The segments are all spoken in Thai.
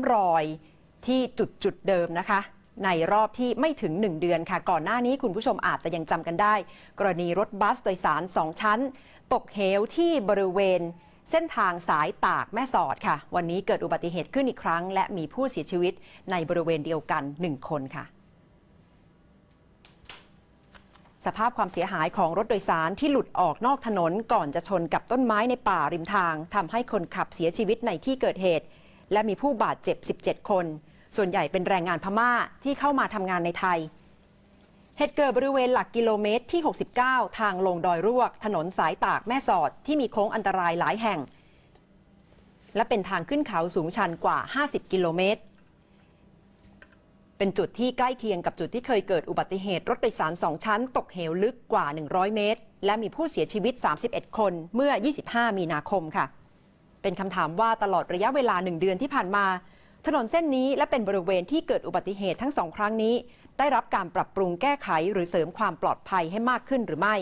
ำรอยที่จุดจุดเดิมนะคะ ในรอบที่ไม่ถึง 1 เดือนค่ะ ก่อนหน้านี้คุณผู้ชมอาจจะยังจำกันได้ กรณีรถบัสโดยสาร 2 ชั้น ตกเหวที่บริเวณ เส้นทางสายตากแม่สอดค่ะ วันนี้เกิดอุบัติเหตุขึ้นอีกครั้ง และมีผู้เสียชีวิตในบริเวณเดียวกัน 1 คนค่ะสภาพความเสียหายของรถโดยสารที่หลุดออกนอกถนนก่อนจะชนกับต้นไม้ในป่าริมทางทำให้คนขับเสียชีวิตในที่เกิดเหตุ และมีผู้บาดเจ็บ 17 คน ส่วนใหญ่เป็นแรงงานพม่าที่เข้ามาทำงานในไทย เหตุเกิดบริเวณหลักกิโลเมตรที่ 69 ทางลงดอยรวก ถนนสายตากแม่สอดที่มีโค้งอันตรายหลายแห่ง และเป็นทางขึ้นเขาสูงชันกว่า 50 กิโลเมตรเป็นจุดที่ใกล้เคียงกับจุดที่เคยเกิดอุบัติเหตุรถโดยสารสองชั้น ตกเหวลึกกว่า 100 เมตร และมีผู้เสียชีวิต 31 คนเมื่อ 25 มีนาคมค่ะ เป็นคำถามว่าตลอดระยะเวลาหนึ่งเดือนที่ผ่านมา ถนนเส้นนี้และเป็นบริเวณที่เกิดอุบัติเหตุทั้งสองครั้งนี้ ได้รับการปรับปรุงแก้ไขหรือเสริมความปลอดภัยให้มากขึ้นหรือไม่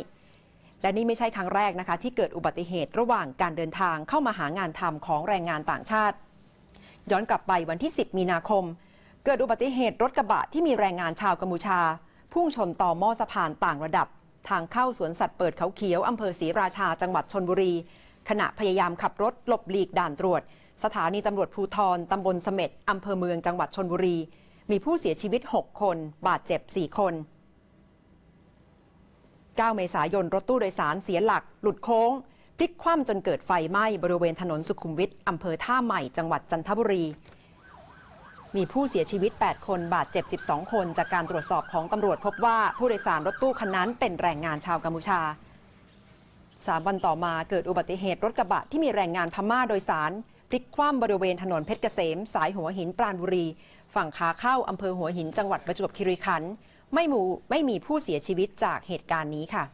และนี่ไม่ใช่ครั้งแรกนะคะ ที่เกิดอุบัติเหตุระหว่างการเดินทางเข้ามาหางานทำของแรงงานต่างชาติ ย้อนกลับไปวันที่ 10 มีนาคม เกิดอุบัติเหตุรถกระบะที่มีแรงงานชาวกัมพูชา พุ่งชนต่อหม้อสะพานต่างระดับ ทางเข้าสวนสัตว์เปิดเขาเขียวอำเภอศรีราชาจังหวัดชนบุรี ขณะพยายามขับรถหลบหลีกด่านตรวจ สถานีตำรวจภูทรตำบลเสม็ดอำเภอเมืองจังหวัดชนบุรี มีผู้เสียชีวิต 6 คน บาดเจ็บ 4 คน 9 เมษายน รถตู้โดยสารเสียหลัก หลุดโค้งพลิกคว่ำจนเกิดไฟไหม้บริเวณถนนสุขุมวิทอำเภอท่าใหม่จังหวัดจันทบุรี มีผู้เสียชีวิต 8 คน บาดเจ็บ 12 คน จากการตรวจสอบของตำรวจพบว่าผู้โดยสารรถตู้คันนั้นเป็นแรงงานชาวกัมพูชา สามวันต่อมาเกิดอุบัติเหตุรถกระบะที่มีแรงงานพม่าโดยสาร พลิกคว่ำบริเวณถนนเพชรเกษม สายหัวหินปราณบุรี ฝั่งขาเข้าอำเภอหัวหินจังหวัดประจวบคีรีขันธ์ไม่มูไม่มีผู้เสียชีวิตจากเหตุการณ์นี้ค่ะ